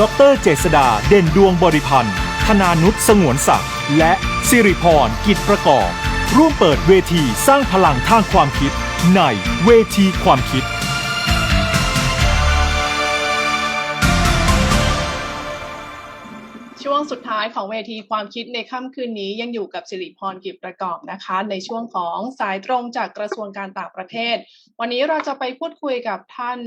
ดรเจษดาเด่นดวงบริพันธ์ธนานุษสงวนศักดิ์และสิริพรกิจประกอบ ร่วมเปิดเวทีสร้างพลังทางความคิด ในเวทีความคิด ช่วงสุดท้ายของเวทีความคิดในค่ำคืนนี้ยังอยู่กับสิริพรกิจประกอบนะคะ ในช่วงของสายตรงจากกระทรวงการต่างประเทศ วันนี้เราจะไปพูดคุยกับท่าน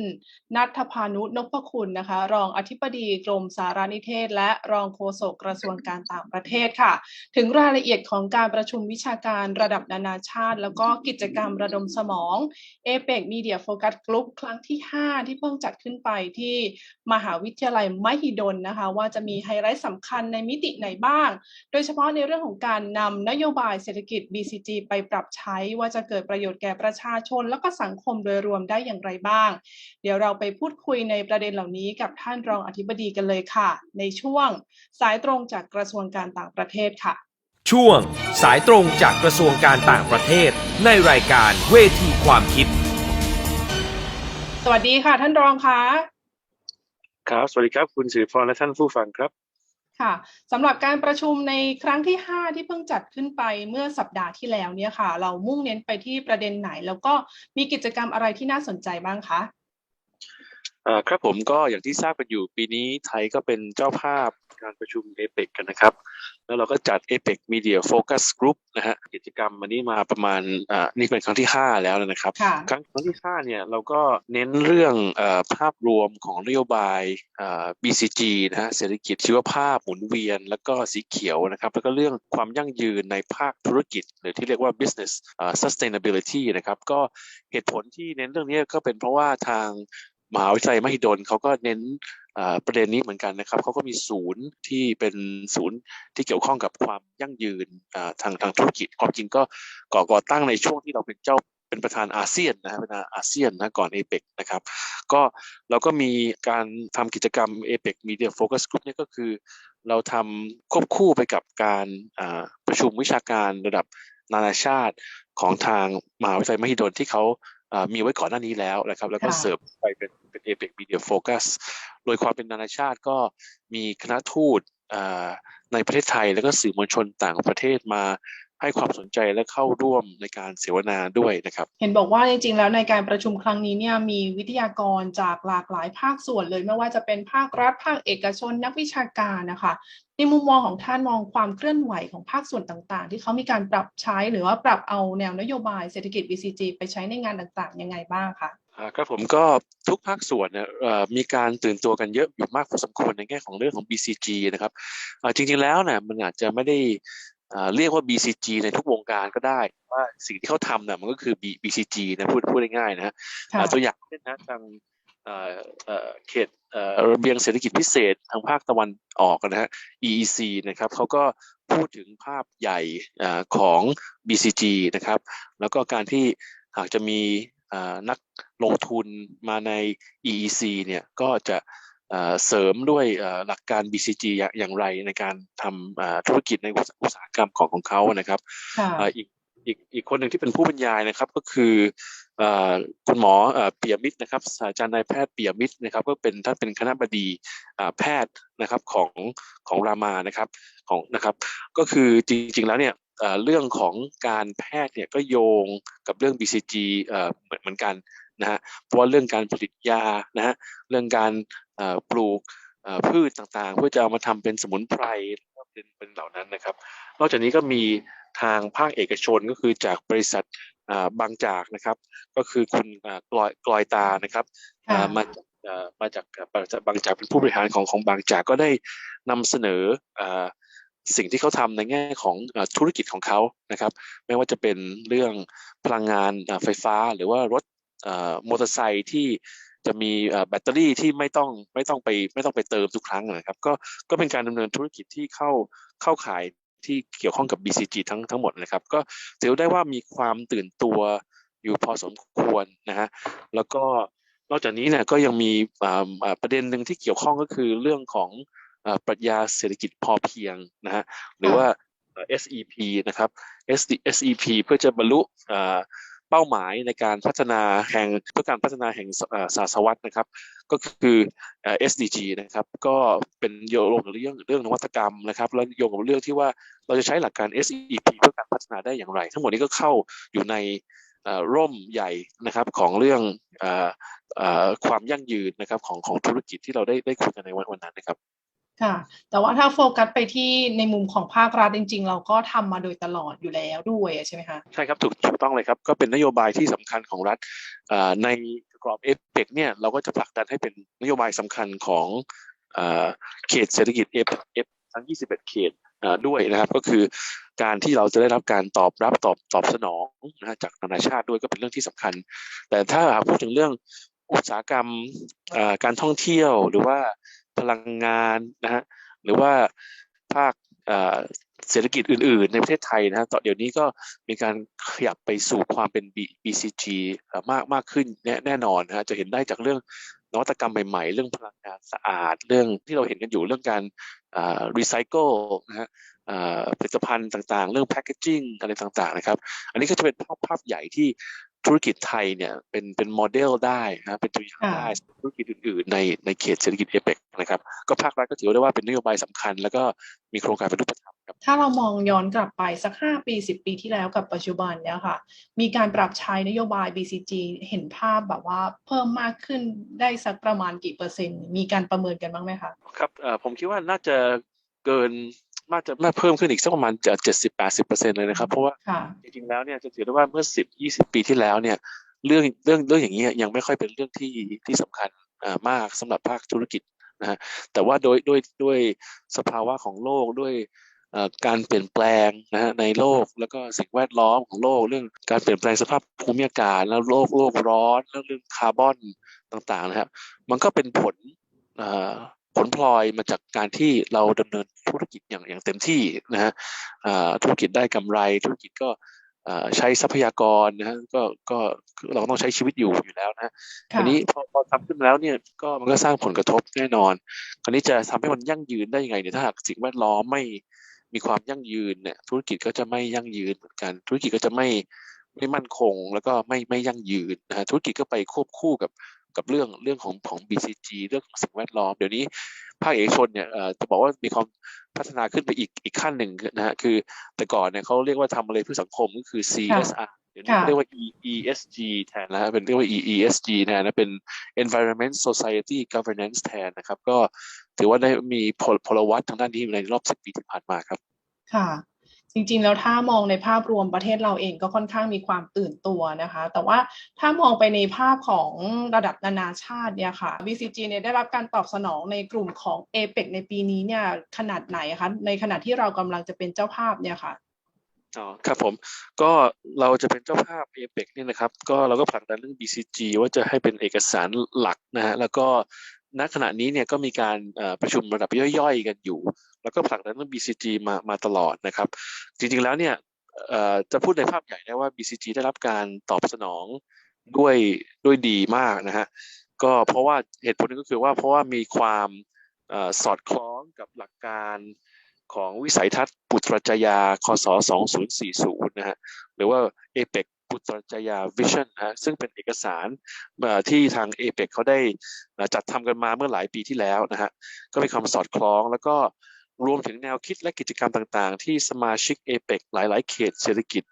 นัทพานุนพคุณนะคะ รองอธิบดีกรมสารนิเทศ และรองโฆษกกระทรวงการต่างประเทศค่ะ ถึงรายละเอียดของการประชุมวิชาการระดับนานาชาติ แล้วก็กิจกรรมระดมสมอง APEC Media Focus Group ครั้งที่ 5 ที่เพิ่งจัดขึ้นไปที่มหาวิทยาลัยมหิดลนะคะ ว่าจะมีไฮไลท์สำคัญในมิติไหนบ้าง โดยเฉพาะในเรื่องของการนำนโยบายเศรษฐกิจ BCG ไปปรับใช้ว่าจะเกิดประโยชน์แก่ประชาชน แล้วก็สังคมโดยรวมได้อย่างไรบ้าง เดี๋ยวเราไปพูดคุยในประเด็นเหล่านี้กับท่านรองอธิบดีกันเลยค่ะ ในช่วงสายตรงจากกระทรวงการต่างประเทศค่ะ ช่วง สายตรงจากกระทรวงการต่างประเทศ ในรายการเวทีความคิด สวัสดีค่ะท่านรองคะครับ สวัสดีครับ คุณสิริพรและท่านผู้ฟังครับ ค่ะสำหรับการประชุมในครั้งที่ 5 ที่เพิ่งจัดขึ้นไปเมื่อสัปดาห์ที่แล้วเนี่ยค่ะ เรามุ่งเน้นไปที่ประเด็นไหน แล้วก็มีกิจกรรมอะไรที่น่าสนใจบ้างคะครับผมก็อย่างที่ทราบกันอยู่ปีนี้ไทยก็เป็นเจ้าภาพ การประชุมเอเปกกันนะครับ แล้วเราก็จัด APEC Media Focus Group นะฮะกิจกรรมวันนี้มาประมาณอ่านี่เป็นครั้งที่ 5 แล้วนะครับค่ะครั้งครั้งที่ 5 เนี่ยเราก็เน้นเรื่องเออภาพรวมของนโยบายอ่า BCG นะฮะเศรษฐกิจชีวภาพหมุนเวียน แล้วก็สีเขียวนะครับ แล้วก็เรื่องความยั่งยืนในภาคธุรกิจ หรือที่เรียกว่า business อ่า sustainability นะครับ ก็เหตุผลที่เน้นเรื่องนี้ก็เป็นเพราะว่าทางมหาวิทยาลัยมหิดลเขาก็เน้นอ่า ประเด็นนี้เหมือนกันนะครับเขาก็มีศูนย์ที่เป็นศูนย์ที่เกี่ยวข้องกับความยั่งยืนทางทางธุรกิจความจริงก็ก่อก่อตั้งในช่วงที่เราเป็นเจ้าเป็นประธานอาเซียนนะฮะเป็นอาเซียนนะก่อนเอเปกนะครับก็เราก็มีการทำกิจกรรม APEC Media Focus Group เนี่ก็คือ เราทำควบคู่ไปกับการประชุมวิชาการระดับนานาชาติของทางมหาวิทยาลัยมหิดลที่เขา มีไว้ก่อนหน้านี้แล้วนะครับ แล้วก็ค่ะเสริมไปเป็นเป็น APEC Media Focus โดยความเป็นนานาชาติก็มีคณะทูตอ่าในประเทศไทยแล้วก็สื่อมวลชนต่างประเทศมา ให้ความสนใจและเข้าร่วมในการเสวนาด้วยนะครับ เห็นบอกว่าจริงๆแล้วในการประชุมครั้งนี้เนี่ยมีวิทยากรจากหลากหลายภาคส่วนเลยไม่ว่าจะเป็นภาครัฐภาคเอกชนนักวิชาการนะคะในมุมมองของท่านมองความเคลื่อนไหวของภาคส่วนต่างๆ ที่เขามีการปรับใช้หรือว่าปรับเอาแนวนโยบายเศรษฐกิจ BCG ไปใช้ในงานต่างๆ ยังไงบ้างคะอ่าครับผมก็ทุกภาคส่วนเนี่ยเอ่อมีการตื่นตัวกันเยอะอยู่มากพอสมควรในแง่ของเรื่องของ BCG นะครับอ่าจริงๆแล้วเนี่ยมันอาจจะไม่ได้อ่า เรียกว่า BCG ในทุกวงการก็ได้ ว่าสิ่งที่เขาทำเนี่ยมันก็คือ B- BCG นะพูดพูดง่ายๆนะฮะค่ะอ่าตัวอย่างเช่นนะทางเอ่อเอ่อเขตเอ่อระเบียงเศรษฐกิจพิเศษทางภาคตะวันออกนะฮะ EEC นะครับเขาก็พูดถึงภาพใหญ่อ่าของ BCG นะครับ แล้วก็การที่หากจะมีอ่านักลงทุนมาใน EEC เนี่ยก็จะอ่า เสริมด้วยอ่าหลักการ BCG อย่างอย่างไรในการทำอ่าธุรกิจในอุตสอุตสาหกรรมของของเขานะครับค่ะอ่าอีกอีกอีกคนหนึ่งที่เป็นผู้บรรยายนะครับก็คืออ่าคุณหมออ่าเปียมิตรนะครับศาสตราจารย์นายแพทย์เปียมิตรนะครับก็เป็นท่านเป็นคณะบดีอ่าแพทย์นะครับของของรามานะครับของนะครับก็คือจริงๆแล้วเนี่ยเอ่อเรื่องของการแพทย์เนี่ยก็โยงกับเรื่อง BCG เอ่อเหมือนเหมือนกันนะฮะเพราะว่าเรื่องการผลิตยานะฮะเรื่องการเอ่อ ปลูกเอ่อพืชต่างๆ เพื่อจะเอามาทำเป็นสมุนไพรเป็นเป็นเหล่านั้นนะครับ นอกจากนี้ก็มีทางภาคเอกชนก็คือจากบริษัทอ่าบางจากนะครับ ก็คือคุณอ่ากลอยกลอยตานะครับอ่าค่ะมาจากอ่ามาจากบริษัทบางจากเป็นผู้บริหารของของบางจากก็ได้นำเสนออ่าสิ่งที่เขาทำในแง่ของอ่าธุรกิจของเขานะครับ ไม่ว่าจะเป็นเรื่องพลังงานอ่าไฟฟ้าหรือว่ารถอ่ามอเตอร์ไซค์ที่ จะมีแบตเตอรี่ที่ไม่ต้องไม่ต้องไปไม่ต้องไปเติมทุกครั้งนะครับ ก็ก็เป็นการดำเนินธุรกิจที่เข้าเข้าขายที่เกี่ยวข้องกับ BCG ทั้งทั้งหมดนะครับ ก็ถือได้ว่ามีความตื่นตัวอยู่พอสมควรนะฮะแล้วก็นอกจากนี้เนี่ยก็ยังมีอ่าอ่าประเด็นหนึ่งที่เกี่ยวข้องก็คือเรื่องของปรัชญาเศรษฐกิจพอเพียงนะฮะหรือว่า SEP นะครับ SSEP เพื่อจะบรรลุ เป้าหมายในการพัฒนาแห่งเพื่อการพัฒนาแห่งเอ่อศาสวรรษนะครับ ก็คือเอ่อ SDG นะครับ ก็เป็นโยงกับเรื่องเรื่องนวัตกรรมนะครับ แล้วโยงกับเรื่องที่ว่าเราจะใช้หลักการ SEP เพื่อการพัฒนาได้อย่างไร ทั้งหมดนี้ก็เข้าอยู่ในร่มใหญ่นะครับของเรื่องออความยั่งยืนนะครับของของธุรกิจที่เราได้ได้คุยกันในวันวันนั้นนะครับ ค่ะ แต่ว่าถ้าโฟกัสไปที่ในมุมของภาครัฐจริง ๆ เราก็ทำมาโดยตลอดอยู่แล้วด้วยใช่ไหมคะใช่ครับถูกถูกต้องเลยครับ ก็เป็นนโยบายที่สำคัญของรัฐในกรอบเอเปกเนี่ยเราก็จะผลักดันให้เป็นนโยบายสำคัญของเขตเศรษฐกิจเอเอฟทั้ง 21 เขตเอ่อด้วยนะครับ ก็คือการที่เราจะได้รับการตอบรับตอบตอบสนองนะจากนานาชาติด้วยก็เป็นเรื่องที่สำคัญ แต่ถ้าพูดถึงเรื่องอุตสาหกรรมการท่องเที่ยวหรือว่า พลังงานนะฮะหรือว่าภาคเศรษฐกิจอื่น ๆ ในประเทศไทยนะฮะตอนเดี๋ยวนี้ก็มีการขยับไปสู่ความเป็น BCG มากมากขึ้นแน่แนนอนนะฮะจะเห็นได้จากเรื่องนวัตกรรมใหม่ๆ เรื่องพลังงานสะอาด เรื่องที่เราเห็นกันอยู่เรื่องการรีไซเคิลนะฮะผลิตภัณฑ์ต่างๆ เรื่องแพ c เกจิ้งอะไรต่างๆนะครับ อันนี้ก็จะเป็นภาพภาพใหญ่ที่ ธุรกิจไทยเนี่ยเป็นเป็นโมเดลได้นะเป็นตัวอย่างค่ะได้สำหรับธุรกิจอื่นๆในในเขตเศรษฐกิจเอเปกนะครับก็ภาครัฐก็ถือได้ว่าเป็นนโยบายสำคัญ แล้วก็มีโครงการเป็นรูปธรรมครับถ้าเรามองย้อนกลับไปสักห้าปีสิบปีที่แล้วกับปัจจุบันเนี่ยค่ะ มีการปรับใช้นโยบาย BCG เห็นภาพแบบว่าเพิ่มมากขึ้นได้สักประมาณกี่เปอร์เซ็นต์ มีการประเมินกันบ้างไหมคะครับเอ่อผมคิดว่าน่าจะเกิน น่าจะน่าเพิ่มขึ้นอีกสักประมาณจะเจ็ดสิบแปดสิบเปอร์เซ็นต์เลยนะครับ เพราะว่าค่ะจริงๆแล้วเนี่ยจะถือได้ว่าเมื่อสิบยี่สิบปีที่แล้วเนี่ยเรื่องเรื่องเรื่องอย่างนี้ยยังไม่ค่อยเป็นเรื่องที่ที่สำคัญอ่ามากสำหรับภาคธุรกิจนะฮะแต่ว่าโดยด้วยด้วยสภาวะของโลกด้วยเอ่อการเปลี่ยนแปลงนะฮะในโลกแล้วก็สิ่งแวดล้อมของโลก เรื่องการเปลี่ยนแปลงสภาพภูมิอากาศแล้วโลกโลกร้อนแล้วเรื่องคาร์บอนต่างๆนะครับ มันก็เป็นผลเอ่อผลพลอยมาจากการที่เราดำเนิน ธุรกิจอย่างอย่างเต็มที่นะฮะเอ่อธุรกิจได้กำไรธุรกิจก็เอ่อใช้ทรัพยากรนะฮะก็ก็เราก็ต้องใช้ชีวิตอยู่อยู่แล้วนะฮะค่ะอันนี้พอพอทำขึ้นมาแล้วเนี่ยก็มันก็สร้างผลกระทบแน่นอน คราวนี้จะทำให้มันยั่งยืนได้ยังไงเนี่ยถ้าหากสิ่งแวดล้อมไม่มีความยั่งยืนเนี่ยธุรกิจก็จะไม่ยั่งยืนเหมือนกัน ธุรกิจก็จะไม่ไม่มั่นคงแล้วก็ไม่ไม่ยั่งยืนนะฮะธุรกิจก็ไปควบคู่กับ กับเรื่องเรื่องของของ BCG เรื่องของสิ่งแวดล้อม เดี๋ยวนี้ภาคเอกชนเนี่ยเอ่อจะบอกว่ามีความพัฒนาขึ้นไปอีกอีกขั้นหนึ่งนะฮะคือแต่ก่อนเนี่ยเขาเรียกว่าทำอะไรเพื่อสังคมก็คือ CSR เดี๋ยวนี้ค่ะเรียกว่า E ESG แทนแล้วเป็นเรียกว่า E ESG แทนนะเป็น Environment Society Governance แทนนะครับ ก็ถือว่าได้มีพลพลวัตทางด้านนี้ในรอบสิบปีที่ผ่านมาครับ ค่ะ จริงๆ แล้วถ้ามองในภาพรวมประเทศเราเองก็ค่อนข้างมีความตื่นตัวนะคะ แต่ว่าถ้ามองไปในภาพของระดับนานาชาติเนี่ยค่ะ BCG เนี่ยได้รับการตอบสนองในกลุ่มของ APEC ในปีนี้เนี่ยขนาดไหนคะในขณะที่เรากำลังจะเป็นเจ้าภาพเนี่ยค่ะอ๋อครับผมก็เราจะเป็นเจ้าภาพ APEC เนี่ยนะครับ ก็เราก็ผลักดันเรื่อง BCG ว่าจะให้เป็นเอกสารหลักนะฮะแล้วก็ณขณะนี้เนี่ยก็มีการประชุมระดับย่อยๆ กันอยู่ แล้วก็ผลักดันเรื่อง BCG มามาตลอดนะครับ จริงๆแล้วเนี่ยจะพูดในภาพใหญ่ได้ว่า BCG ได้รับการตอบสนองด้วยด้วยดีมากนะฮะก็เพราะว่าเหตุผลหนึงก็คือว่าเพราะว่ามีความอสอดคล้องกับหลักการของวิสัยทัศน์ปุตรจยาคศ2040นะฮะหรือว่า APEC ปุตรจยา Vision นะฮะซึ่งเป็นเอกสารที่ทาง APEC เขาได้จัดทำกันมาเมื่อหลายปีที่แล้วนะฮะก็มีความสอดคล้องแล้วก็ รวมถึงแนวคิดและกิจกรรมต่างๆ ที่สมาชิก APEC หลาย ๆ เขตเศรษฐกิจ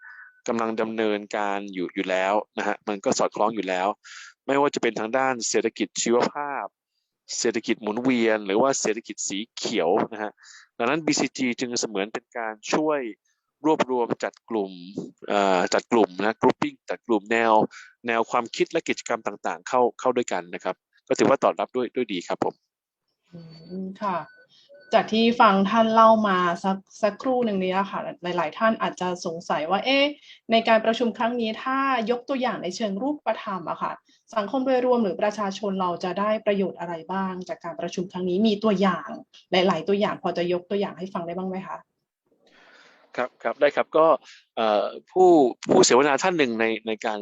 กำลังดำเนินการอยู่อยู่แล้วนะฮะมันก็สอดคล้องอยู่แล้ว ไม่ว่าจะเป็นทางด้านเศรษฐกิจชีวภาพ เศรษฐกิจหมุนเวียน หรือว่าเศรษฐกิจสีเขียวนะฮะดังนั้น BCG จึงเสมือนเป็นการช่วยรวบรวมจัดกลุ่มอ่อจัดกลุ่มนะ grouping จัดกลุ่มแนว แนวความคิดและกิจกรรมต่างๆ เข้าเข้าด้วยกันนะครับ ก็ถือว่าตอบรับด้วยด้วยดีครับผมอืมค่ะ จากที่ฟังท่านเล่ามาสักสักครู่หนึ่งนี้ค่ะ หลาย ๆ ท่านอาจจะสงสัยว่า เอ๊ะในการประชุมครั้งนี้ถ้ายกตัวอย่างในเชิงรูปธรรมอะค่ะ สังคมโดยรวมหรือประชาชนเราจะได้ประโยชน์อะไรบ้าง จากการประชุมครั้งนี้มีตัวอย่าง หลาย ๆ ตัวอย่างพอจะยกตัวอย่างให้ฟังได้บ้างไหมคะครับครับได้ครับก็ผู้ผู้เสวนาท่านหนึ่งในในการ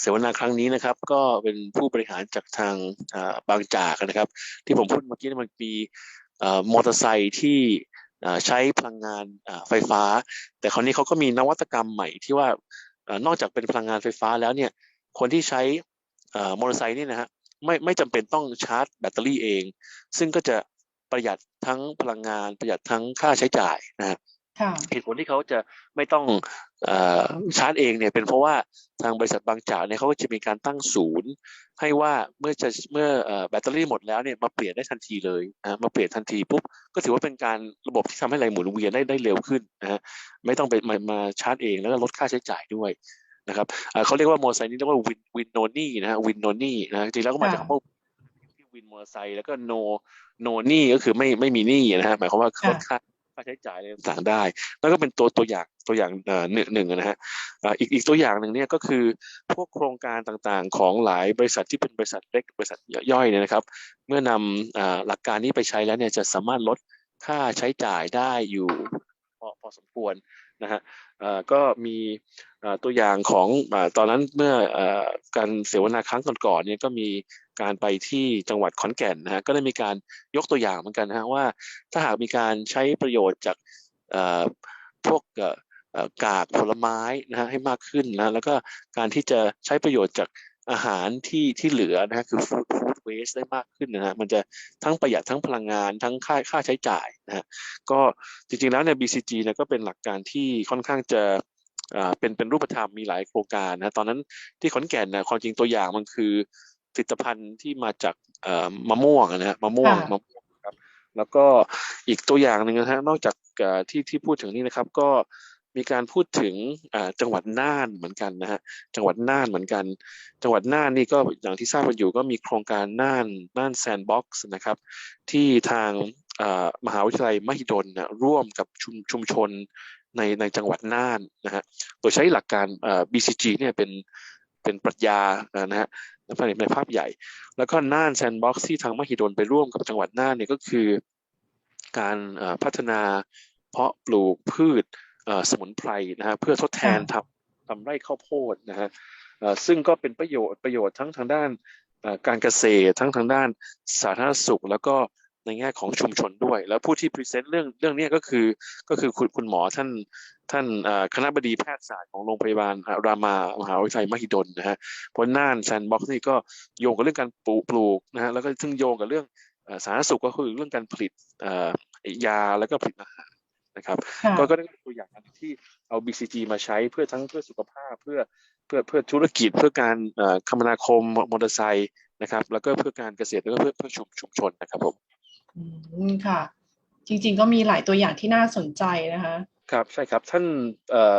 เสวนาครั้งนี้นะครับ ก็เป็นผู้บริหารจากทางบางจากนะครับ ที่ผมพูดเมื่อกี้มันมี มอเตอร์ไซค์ที่เอ่อใช้พลังงานเอ่อไฟฟ้า แต่คราวนี้เขาก็มีนวัตกรรมใหม่ที่ว่าเอ่อนอกจากเป็นพลังงานไฟฟ้าแล้วเนี่ยคนที่ใช้เอ่อมอเตอร์ไซค์เนี่ยนะฮะไม่ไม่จำเป็นต้องชาร์จแบตเตอรี่เอง ซึ่งก็จะประหยัดทั้งพลังงานประหยัดทั้งค่าใช้จ่ายนะฮะค่ะเหตุผลที่เขาจะไม่ต้องเออชาร์จเองเนี่ยเป็นเพราะว่าทางบริษัทบางจากเนี่ยเขาก็จะมีการตั้งศูนย์ ให้ว่าเมื่อจะเมื่อเอ่อแบตเตอรี่หมดแล้วเนี่ยมาเปลี่ยนได้ทันทีเลยนะมาเปลี่ยนทันทีปุ๊บก็ถือว่าเป็นการระบบที่ทำให้แรงหมุนเวียนได้ได้เร็วขึ้นนะฮะไม่ต้องไปมามาชาร์จเองแล้วก็ลดค่าใช้จ่ายด้วยนะครับเอ่อเขาเรียกว่ามอเตอร์ไซค์นี่เรียกว่าวินวินโนนี่นะฮะวินโนนี่นะจริงๆแล้วก็มาจากค่ะคำว่าที่วินมอเตอร์ไซค์แล้วก็โนโนนี่ก็คือไม่ไม่มีหนี้นะฮะหมายความว่าลดค่า ค่าใช้จ่ายอะไรต่างๆได้นั่นก็เป็นตัวตัวอย่างตัวอย่างเอ่อหนึ่งหนึ่งนะฮะอ่าอีกอีกตัวอย่างหนึ่งเนี่ยก็คือพวกโครงการต่างๆ ของหลายบริษัทที่เป็นบริษัทเล็กบริษัทย่อยเนี่ยนะครับ เมื่อนำอ่าหลักการนี้ไปใช้แล้วเนี่ยจะสามารถลดค่าใช้จ่ายได้อยู่พอพอสมควรนะฮะอ่อก็มีตัวอย่างของอตอนนั้นเมื่ออการเสวนาครั้งก่อนๆเนี่ยก็มี การไปที่จังหวัดขอนแก่นนะฮะก็ได้มีการยกตัวอย่างเหมือนกันนะฮะว่าถ้าหากมีการใช้ประโยชน์จากเอ่อพวกเอ่อกากผลไม้นะฮะให้มากขึ้นนะแล้วก็การที่จะใช้ประโยชน์จากอาหารที่ที่เหลือนะฮะคือ food food waste ได้มากขึ้นนะฮะมันจะทั้งประหยัดทั้งพลังงานทั้งค่าค่าใช้จ่ายนะฮะก็จริงๆแล้วเนี่ย BCG เนี่ยก็เป็นหลักการที่ค่อนข้างจะอ่าเป็นเป็นรูปธรรมมีหลายโครงการนะตอนนั้นที่ขอนแก่นนะความจริงตัวอย่างมันคือ ผลิตภัณฑ์ที่มาจากเอ่อมะม่วงนะฮะมะม่วงค่ะมะม่วงครับแล้วก็อีกตัวอย่างหนึ่งนะฮะนอกจากเอ่อที่ที่พูดถึงนี่นะครับ ก็มีการพูดถึงอ่าจังหวัดน่านเหมือนกันนะฮะจังหวัดน่านเหมือนกัน จังหวัดน่านนี่ก็อย่างที่ทราบกันอยู่ก็มีโครงการน่านน่านแซนด์บ็อกซ์นะครับ ที่ทางอ่ามหาวิทยาลัยมหิดลนะร่วมกับชุมชุมชนในในจังหวัดน่านนะฮะโดยใช้หลักการเอ่อ BCG เนี่ยเป็น เป็นปรัชญานะฮะในในภาพใหญ่ แล้วก็น่านแซนด์บ็อกซ์ที่ทางมหิดลไปร่วมกับจังหวัดน่านเนี่ยก็คือ การเอ่อพัฒนาเพาะปลูกพืชเอ่อสมุนไพรนะฮะเพื่อทดแทนทำทำไร่ข้าวโพดนะฮะเอ่อซึ่งก็เป็นประโยชน์ประโยชน์ทั้งทางด้านเอ่อการเกษตรทั้งทางด้านสาธารณสุข แล้วก็ในแง่ของชุมชนด้วย แล้วผู้ที่พรีเซนต์เรื่องเรื่องเนี้ยก็คือก็คือคุณคุณหมอท่าน ท่านเอ่อคณะบดีแพทยศาสตร์ของโรงพยาบาลอ่ารามามหาวิทยาลัยมหิดลนะฮะเพราะน่านแซนด์บ็อกซ์นี่ก็โยงกับเรื่องการปลูกปลูกนะฮะแล้วก็ซึ่งโยงกับเรื่องเอ่อสาธารณสุขก็คือเรื่องการผลิตเอ่อยาแล้วก็ผลิตอาหารนะครับค่ะก็ก็ได้เป็นตัวอย่างอันที่เอา BCG มาใช้เพื่อทั้งเพื่อสุขภาพเพื่อเพื่อเพื่อธุรกิจเพื่อการเอ่อคมนาคมมอเตอร์ไซค์นะครับ แล้วก็เพื่อการเกษตรแล้วก็เพื่อเพื่อชุมชุมชนนะครับผมอืมค่ะ จริง ๆ ก็มีหลายตัวอย่างที่น่าสนใจนะคะ ครับใช่ครับท่านเอ่อ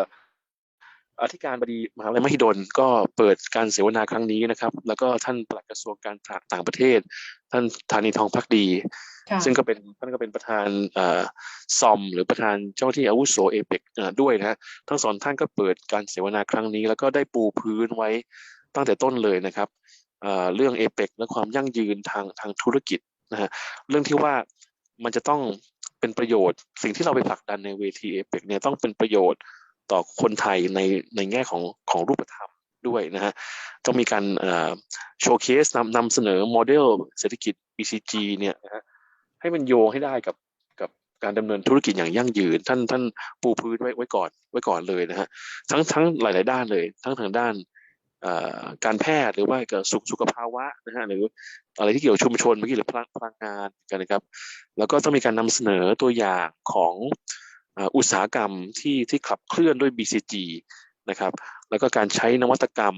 อธิการบดีมหาวิทยาลัยมหิดลก็เปิดการเสวนาครั้งนี้นะครับ แล้วก็ท่านปลัดกระทรวงการต่างต่างประเทศ ท่านธานีทองพักดีค่ะซึ่งก็เป็นท่านก็เป็นประธานเอ่อซอม หรือประธานเจ้าหน้าที่อาวุโสเอเปกด้วยนะฮะทั้งสองท่านก็เปิดการเสวนาครั้งนี้ แล้วก็ได้ปูพื้นไว้ตั้งแต่ต้นเลยนะครับเอ่อเรื่องเอเปกและความยั่งยืนทางทางธุรกิจนะฮะเรื่องที่ว่ามันจะต้อง เป็นประโยชน์ สิ่งที่เราไปผลักดันในเวทีเอเปกเนี่ยต้องเป็นประโยชน์ต่อคนไทยในในแง่ของของรูปธรรมด้วยนะฮะต้องมีการโชว์เคสนำนำเสนอโมเดลเศรษฐกิจ BCG เนี่ยนะฮะให้มันโยงให้ได้กับกับการดำเนินธุรกิจอย่างยั่งยืน ท่านท่านปูพื้นไว้ไว้ก่อนไว้ก่อนเลยนะฮะทั้งทั้งหลาย ๆ ด้านเลย ทั้งทางด้าน การแพทย์หรือว่าเกี่ยวกับสุขสุขภาวะนะฮะหรืออะไรที่เกี่ยวชุมชนเมื่อกี้หรือพลังพลังงานกันนะครับ แล้วก็ต้องมีการนำเสนอตัวอย่างของอุตสาหกรรมที่ที่ขับเคลื่อนด้วย BCG นะครับ แล้วก็การใช้นวัตกรรม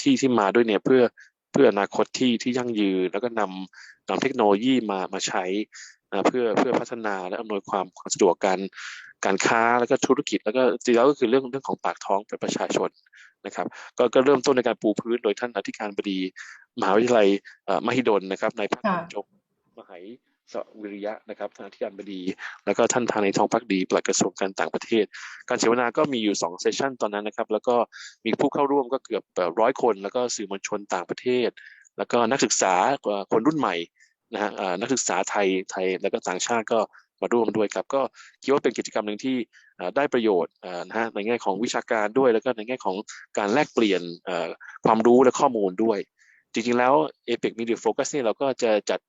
ที่ที่มาด้วยเนี่ยเพื่อเพื่ออนาคตที่ที่ยั่งยืน แล้วก็นำนำเทคโนโลยีมามาใช้เพื่อเพื่อพัฒนาและอำนวยความความสะดวกการการค้าแล้วก็ธุรกิจแล้วก็จริงแล้วก็คือเรื่องเรื่องของปากท้องเป็นประชาชน นะครับก็ก็เริ่มต้นในการปูพื้นโดยท่านอธิการบดี มหาวิทยาลัยเอ่อมหิดลนะครับนายแพทย์บรรจงมหายสวิริยะนะครับท่านอธิการบดี แล้วก็ท่านทางในทองพักดีปลัดกระทรวงการต่างประเทศ การเสวนาก็มีอยู่2เซสชันตอนนั้นนะครับ แล้วก็มีผู้เข้าร่วมก็เกือบร้อยคน แล้วก็สื่อมวลชนต่างประเทศ แล้วก็นักศึกษาเอ่อคนรุ่นใหม่นะฮะเอ่อนักศึกษาไทยไทยแล้วก็ต่างชาติก็ มาร่วมด้วยครับก็คิดว่าเป็นกิจกรรมหนึ่งที่เอ่อได้ประโยชน์เอ่อนะฮะในแง่ของวิชาการด้วย แล้วก็ในแง่ของการแลกเปลี่ยนเอ่อความรู้และข้อมูลด้วย จริงๆแล้ว APEC Media Focus เนี่ยเราก็จะจัด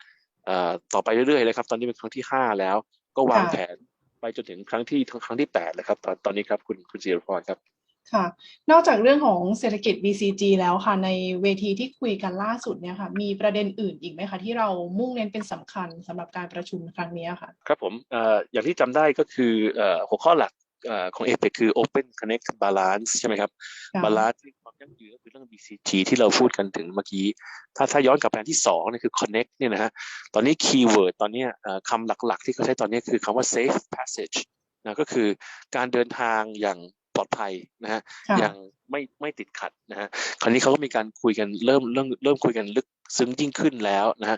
เอ่อต่อไปเรื่อยๆเลยครับ ตอนนี้เป็นครั้งที่ 5 แล้ว ก็วางค่ะแผนไปจนถึงครั้งที่ครั้งที่8แล้วครับตอนตอนนี้ครับคุณคุณศิรพรครับ ค่ะ นอกจากเรื่องของเศรษฐกิจ BCG แล้วค่ะ ในเวทีที่คุยกันล่าสุดเนี่ยค่ะ มีประเด็นอื่นอีกไหมคะ ที่เรามุ่งเน้นเป็นสำคัญสำหรับการประชุมครั้งนี้ค่ะ ครับผมเอ่ออย่างที่จำได้ก็คือเอ่อหัวข้อหลักเอ่อของ APEC คือ Open Connect Balance ใช่ไหมครับค่ะ Balance ที่ความยั่งยืนก็คือเรื่อง BCG ที่เราพูดกันถึงเมื่อกี้ ถ้าถ้าย้อนกลับไปอันที่สองเนี่ยคือ Connect เนี่ยนะฮะ ตอนนี้คีย์เวิร์ดตอนเนี้ยเอ่อคำหลักๆ ที่เขาใช้ตอนนี้คือคำว่า Safe Passage นะก็คือการเดินทางอย่าง ปลอดภัยนะฮะค่ะอย่างไม่ไม่ติดขัดนะฮะคราวนี้เขาก็มีการคุยกันเริ่มเริ่มเริ่มคุยกันลึกซึ้งยิ่งขึ้นแล้วนะฮะ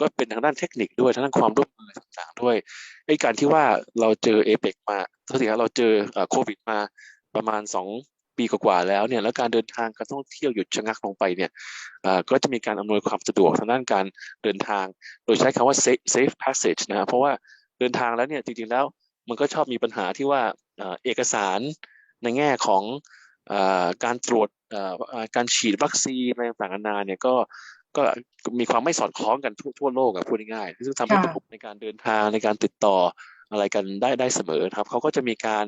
ก็เป็นทางด้านเทคนิคด้วยทางด้านความร่วมมือต่างๆด้วยไอ้การที่ว่าเราเจอเอเปกมาเท่าที่เราเจอเอ่อโควิดมาประมาณสองปีกว่าๆแล้วเนี่ยแล้วการเดินทางการท่องเที่ยวหยุดชะงักลงไปเนี่ยเอ่อก็จะมีการอำนวยความสะดวกทางด้านการเดินทาง โดยใช้คำว่า safe safe passage นะฮะเพราะว่าเดินทางแล้วเนี่ยจริงๆแล้วมันก็ชอบมีปัญหาที่ว่าเอ่อเอกสาร ในแง่ของอการตรวจการฉีดวัคซีนอะไรต่างๆนานาเนี่ยก็ก็มีความไม่สอดคล้องกันทั่วทั่วโลกอะพูดง่ายๆซึ่งทำให้ค่ะระบบในการเดินทางในการติดต่ออะไรกันได้ได้เสมอครับเขาก็จะมีการ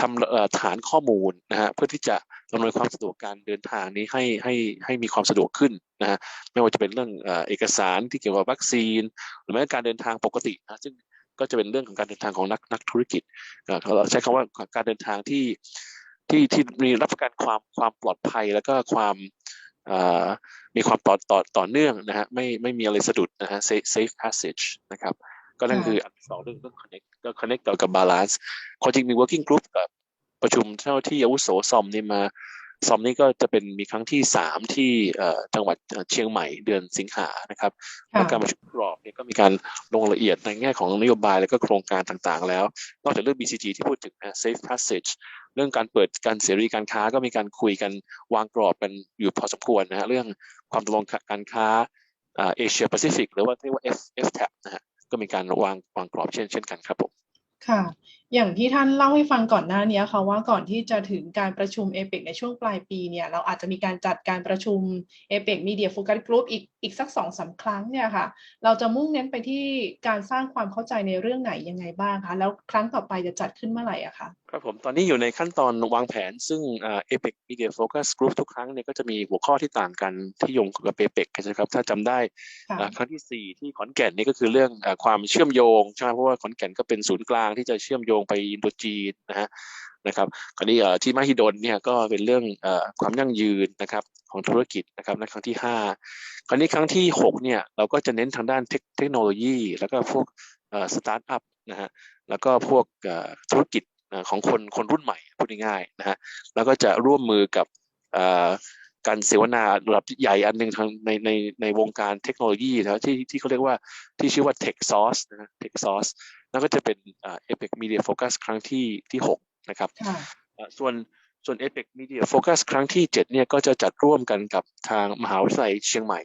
ทำฐานข้อมูลนะฮะเพื่อที่จะอำนวยความสะดวกการเดินทางนี้ให้ให้ให้มีความสะดวกขึ้นนะฮะไม่ว่าจะเป็นเรื่องเอ่อเอกสารที่เกี่ยวกับวัคซีน หรือแม้แต่การเดินทางปกตินะซึ่ง ก็จะเป็นเรื่องของการเดินทางของนักนักธุรกิจเอ่อเราใช้คำว่าการเดินทางที่ที่ที่มีรับประกันความความปลอดภัยแล้วก็ความเอ่อมีความต่อต่อต่อเนื่องนะฮะไม่ไม่มีอะไรสะดุดนะฮะ safe safe passage นะครับก็นั่นค่ะคืออันที่สองเรื่องเรื่อง connect ก็ connect กับกับ balance ความจริงมี working group กับประชุมเจ้าที่อาวุโสซอมนี่มา ซอมนี่ก็จะเป็นมีครั้งที่สามที่เอ่อจังหวัดเอ่อเชียงใหม่เดือนสิงหานะครับค่ะและการประชุมกรอบเนี่ยก็มีการลงละเอียดในแง่ของนโยบายและก็โครงการต่างๆ แล้ว นอกจากเรื่อง BCG ที่พูดถึงนะ safe passage เรื่องการเปิดการเสรีการค้าก็มีการคุยกันวางกรอบกันอยู่พอสมควรนะฮะเรื่องความตกลงการค้าเอเชียแปซิฟิกหรือว่าเรียกว่า F FTAP นะฮะก็มีการวางวางกรอบเช่นเช่นกันครับผมค่ะอย่างที่ท่านเล่าให้ฟังก่อนหน้านี้ค่ะว่าก่อนที่จะถึงการประชุมเอเปกในช่วงปลายปีเนี่ยเราอาจจะมีการจัดการประชุมเอเปกมีเดียโฟกัสกรุ๊ปอีกอีกสักสองสามครั้งเนี่ยค่ะ เราจะมุ่งเน้นไปที่การสร้างความเข้าใจในเรื่องไหนยังไงบ้างคะแล้วครั้งต่อไปจะจัดขึ้นเมื่อไหร่อะคะครับผมตอนนี้อยู่ในขั้นตอนวางแผน ซึ่งเอ่อ APEC Media Focus Group ทุกครั้งเนี่ยก็จะมีหัวข้อที่ต่างกันที่โยงกับ APEC นะครับถ้าจำได้ค่ะเอ่อครั้งที่สี่ที่ขอนแก่นนี่ก็คือเรื่องเอ่อความเชื่อมโยงใช่ไหมเพราะว่าขอนแก่นก็เป็นศูนย์กลางที่จะเชื่อมโยงไปอินโดจีนนะฮะนะครับคราวนี้ที่มหิดลเนี่ยก็เป็นเรื่องอความยั่งยืนนะครับของธุรกิจนะครับในครั้งที่ห้าคราวนี้ครั้งที่หกเนี่ยเราก็จะเน้นทางด้านเทคโนโลยี แล้วก็พวกสตาร์ทอัพนะฮะแล้วก็พวกธุรกิจของคนคนรุ่นใหม่พูดง่ายๆนะฮะแล้วก็จะร่วมมือกับการเสวนาระดับใหญ่อันหนึ่งทางในในในวงการเทคโนโลยีนะที่ที่เขาเรียกว่าที่ชื่อว่า Tech Source นะฮะ Tech Source นั่นก็จะเป็นเอ่อ Epic Media Focus ครั้งที่ที่หกนะครับค่ะเอ่อส่วนส่วน Epic Media Focus ครั้งที่เจ็ดเนี่ยก็จะจัดร่วมกันกับทางมหาวิทยาลัยเชียงใหม่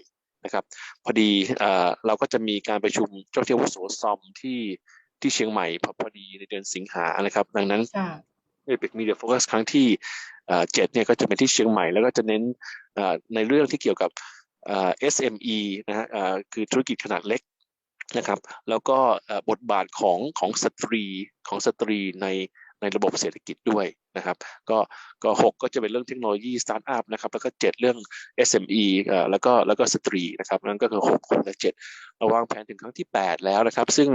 นะครับ พอดีเอ่อเราก็จะมีการประชุมเจ้าที่อาวุโสซอมที่ที่เชียงใหม่พอพอดีในเดือนสิงหานะครับ ดังนั้นค่ะเอพิกมีเดียโฟกัสครั้งที่เอ่อเจ็ดเนี่ยก็จะเป็นที่เชียงใหม่แล้วก็จะเน้นเอ่อในเรื่องที่เกี่ยวกับเอ่อ SME นะฮะเอ่อคือธุรกิจขนาดเล็ก นะครับแล้วก็เอ่อบทบาทของของสตรีของสตรีในในระบบเศรษฐกิจด้วยนะครับ ก็ก็หกก็จะเป็นเรื่องเทคโนโลยีสตาร์ทอัพนะครับแล้วก็เจ็ดเรื่อง SME เอ่อแล้วก็แล้วก็สตรีนะครับนั่นก็คือหกหกและเจ็ดเราวางแผนถึงครั้งที่แปดแล้วนะครับ ซึ่ง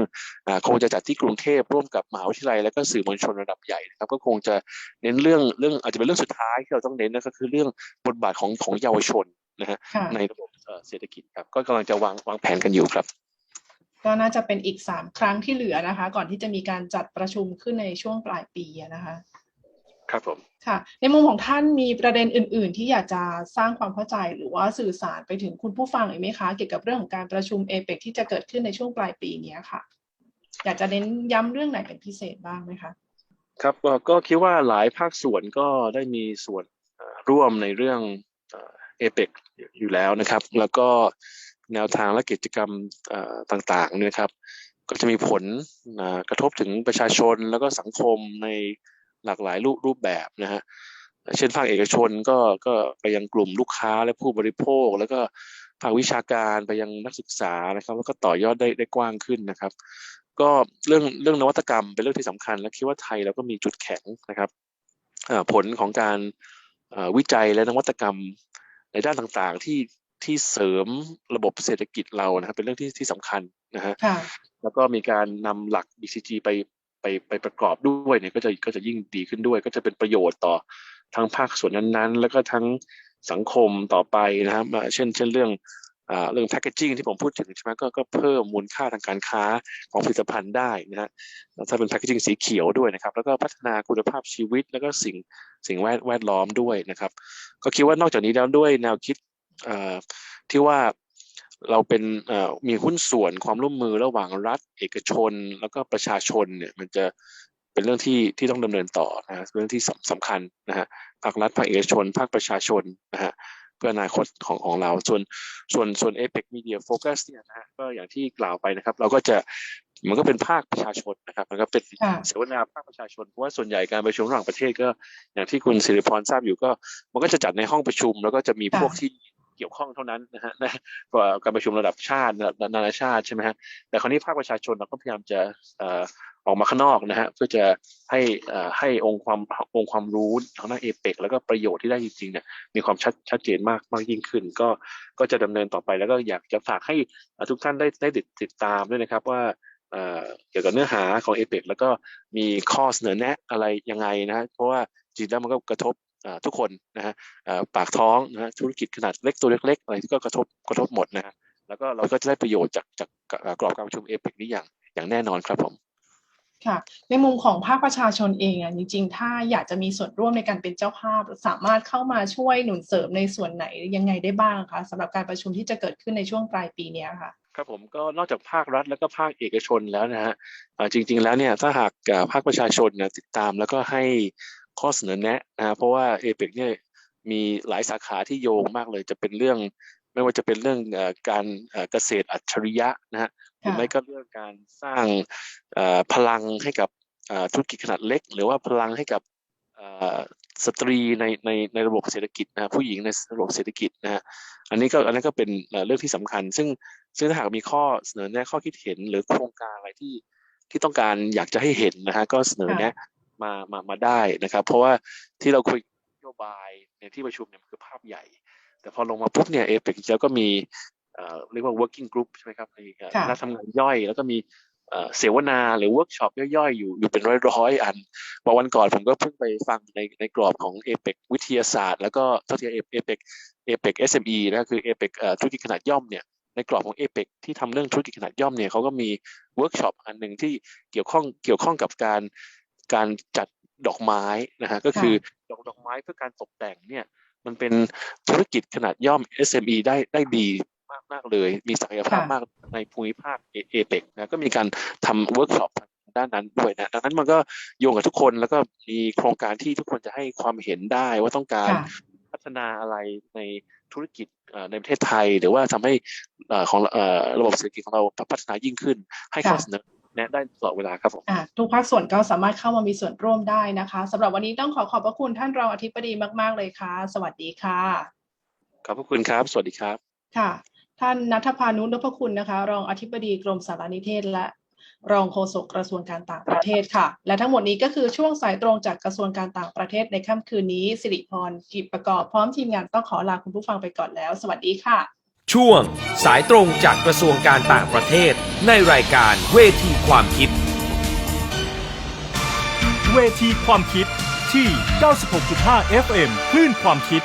อ่าคงจะจัดที่กรุงเทพร่วมกับมหาวิทยาลัย และก็สื่อมวลชนระดับใหญ่นะครับก็คงจะเน้นเรื่องเรื่องอาจจะเป็นเรื่องสุดท้ายที่เราต้องเน้นนะก็คือเรื่องบทบาทของของเยาวชนนะฮะค่ะในระบบเอ่อเศรษฐกิจครับก็กำลังจะวางวางแผนกันอยู่ครับ ก็น่าจะเป็นอีกสามครั้งที่เหลือนะคะ ก่อนที่จะมีการจัดประชุมขึ้นในช่วงปลายปีอะนะคะ ครับผมค่ะ ในมุมของท่านมีประเด็นอื่น ๆ ที่อยากจะสร้างความเข้าใจหรือว่าสื่อสารไปถึงคุณผู้ฟังอีกไหมคะ เกี่ยวกับเรื่องของการประชุมเอเปกที่จะเกิดขึ้นในช่วงปลายปีเนี้ยค่ะ อยากจะเน้นย้ำเรื่องไหนเป็นพิเศษบ้างไหมคะครับเอ่อก็คิดว่าหลายภาคส่วนก็ได้มีส่วนเอ่อร่วมในเรื่องเอเปกอยู่แล้วนะครับ แล้วก็ แนวทางและกิจกรรมต่างๆเนี่ยครับ ก็จะมีผลกระทบถึงประชาชนแล้วก็สังคมในหลากหลายรูปรูปแบบนะฮะเช่นภาคเอกชนก็ก็ไปยังกลุ่มลูกค้าและผู้บริโภค แล้วก็ภาควิชาการไปยังนักศึกษานะครับ แล้วก็ต่อยอดได้ได้กว้างขึ้นนะครับ ก็เรื่องเรื่องนวัตกรรมเป็นเรื่องที่สำคัญ และคิดว่าไทยเราก็มีจุดแข็งนะครับผลของการวิจัยและนวัตกรรมในด้านต่างๆ ที่ ที่เสริมระบบเศรษฐกิจเรานะครับ เป็นเรื่องที่ที่สำคัญนะฮะค่ะแล้วก็มีการนำหลัก BCG ไปไปไปประกอบด้วยเนี่ยก็จะก็จะยิ่งดีขึ้นด้วย ก็จะเป็นประโยชน์ต่อทั้งภาคส่วนนั้นๆ แล้วก็ทั้งสังคมต่อไปนะครับอ่าเช่น เช่นเรื่องอ่าเรื่องแพ c เกจิ้งที่ผมพูดถึงใช่ไหมก็ก็เพิ่มมูลค่าทางการค้าของผลิตภัณฑ์ได้นะฮะแล้วถ้าเป็นแพ c เกจิ้งสีเขียวด้วยนะครับ แล้วก็พัฒนาคุณภาพชีวิตแล้วก็สิ่งสิ่งแวดแวดล้อมด้วยนะครับ ก็คิดว่านอกจากนี้แล้วด้วยแนวคิดเอ่อ ที่ว่าเราเป็นเอ่อมีหุ้นส่วนความร่วมมือระหว่างรัฐ เอกชน แล้วก็ประชาชนเนี่ยมันจะเป็นเรื่องที่ที่ต้องดำเนินต่อนะฮะเป็นเรื่องที่สำสำคัญนะฮะภาครัฐภาคเอกชน ภาคประชาชนนะฮะเพื่ออนาคตของของเราส่วนส่วนส่วน APEC Media Focus เนี่ยนะฮะก็อย่างที่กล่าวไปนะครับ เราก็จะมันก็เป็นภาคประชาชนนะครับมันก็เป็นค่ะเสวนาภาคประชาชนเพราะว่าส่วนใหญ่การประชุมระหว่างประเทศก็อย่างที่คุณสิริพรทราบอยู่ก็ มันก็จะจัดในห้องประชุม แล้วก็จะมีพวกค่ะที่ เกี่ยวข้องเท่านั้นนะฮะกว่าการประชุมระดับชาติระดับนานาชาติใช่ไหมฮะแต่คราวนี้ภาคประชาชนเราก็พยายามจะออกมาข้างนอกนะฮะเพื่อจะให้ให้องค์ความองค์ความรู้ทางด้านเอเปกแล้วก็ประโยชน์ที่ได้จริงๆเนี่ยมีความชัดชัดเจนมากมากยิ่งขึ้น ก็ก็จะดำเนินต่อไปแล้วก็อยากจะฝากให้ทุกท่านได้ได้ติดติดตามด้วยนะครับว่าเกี่ยวกับเนื้อหาของเอเปกแล้วก็มีข้อเสนอแนะอะไรยังไงนะฮะเพราะว่าจริงๆแล้วมันก็กระทบ ทุกคนนะฮะเอ่อปากท้องนะฮะธุรกิจขนาดเล็กตัวเล็กๆอะไรที่ก็กระทบกระทบหมดนะฮะแล้วก็เราก็จะได้ประโยชน์จากจากเอ่อกรอบการประชุมเอเปกนี้อย่างอย่างแน่นอนครับผมค่ะในมุมของภาคประชาชนเองอะจริงๆ ถ้าอยากจะมีส่วนร่วมในการเป็นเจ้าภาพ สามารถเข้ามาช่วยหนุนเสริมในส่วนไหนยังไงได้บ้างคะสำหรับการประชุมที่จะเกิดขึ้นในช่วงปลายปีเนี้ยค่ะครับผมก็นอกจากภาครัฐแล้วก็ภาคเอกชนแล้วนะฮะเอ่อจริง ๆ แล้วเนี่ยถ้าหากเอ่อภาคประชาชนเนี่ยติดตามแล้วก็ให้ ข้อเสนอแนะนะฮะเพราะว่าเอเปกเนี่ยมีหลายสาขาที่โยงมากเลยจะเป็นเรื่อง ไม่ว่าจะเป็นเรื่องเอ่อการเอ่อเกษตรอัจฉริยะนะฮะหรือค่ะไม่ก็เรื่องการสร้างเอ่อพลังให้กับเอ่อธุรกิจขนาดเล็ก หรือว่าพลังให้กับเอ่อสตรีในในในระบบเศรษฐกิจนะฮะผู้หญิงในระบบเศรษฐกิจนะฮะอันนี้ก็อันนี้ก็เป็นเอ่อเรื่องที่สำคัญ ซึ่งซึ่งถ้าหากมีข้อเสนอแนะข้อคิดเห็นหรือโครงการอะไรที่ที่ต้องการอยากจะให้เห็นนะฮะก็เสนอแนะ มามามาได้นะครับ เพราะว่าที่เราคุยนโยบายในที่ประชุมเนี่ยมันคือภาพใหญ่ แต่พอลงมาปุ๊บเนี่ยเอเปกแล้วก็มีเอ่อเรียกว่า working group ใช่ไหมครับในเอ่อค่ะคณะทำงานย่อย แล้วก็มีเอ่อเสวนาหรือเวิร์กช็อปย่อยๆ อยู่อยู่เป็นร้อยๆ อันบอกวันก่อนผมก็เพิ่งไปฟังในในกรอบของเอเปกวิทยาศาสตร์ แล้วก็เท่าที่เอเปกเอเปก SME นะคือเอเปกธุรกิจขนาดย่อมเนี่ยในกรอบของเอเปกที่ทำเรื่องธุรกิจขนาดย่อมเนี่ยเขาก็มีเวิร์กช็อปอันหนึ่งที่เกี่ยวข้องเกี่ยวข้องกับการ การจัดดอกไม้นะฮะก็คือดอกดอกไม้เพื่อการตกแต่งเนี่ยมันเป็นธุรกิจขนาดย่อม SME ได้ได้ดีมากมากๆเลย มีศักยภาพค่ะมากในภูมิภาคเอเปกนะก็มีการทำเวิร์กช็อปด้านนั้นด้วยนะดังนั้นมันก็โยงกับทุกคนแล้วก็มีโครงการที่ทุกคนจะให้ความเห็นได้ว่าต้องการค่ะพัฒนาอะไรในธุรกิจเอ่อในประเทศไทย หรือว่าทำให้เอ่อของเอ่อระบบเศรษฐกิจของเราพัฒนายิ่งขึ้น ให้ข้อค่ะเสนอ แนะได้ตลอดเวลาครับผมอะทุกภาคส่วนก็สามารถเข้ามามีส่วนร่วมได้นะคะสำหรับวันนี้ต้องขอขอบพระคุณท่านรองอธิบดีมาก ๆ เลยค่ะ สวัสดีค่ะขอบพระคุณครับ สวัสดีครับค่ะ ท่านนัทพานุนพคุณนะคะ รองอธิบดีกรมสารนิเทศและรองโฆษกกระทรวงการต่างประเทศค่ะ และทั้งหมดนี้ก็คือช่วงสายตรงจากกระทรวงการต่างประเทศในค่ำคืนนี้ สิริพรกิจประกอบพร้อมทีมงานต้องขอลาคุณผู้ฟังไปก่อนแล้ว สวัสดีค่ะ ช่วงสายตรงจากกระทรวงการต่างประเทศในรายการเวทีความคิด เวทีความคิดที่ 96.5 FM คลื่นความคิด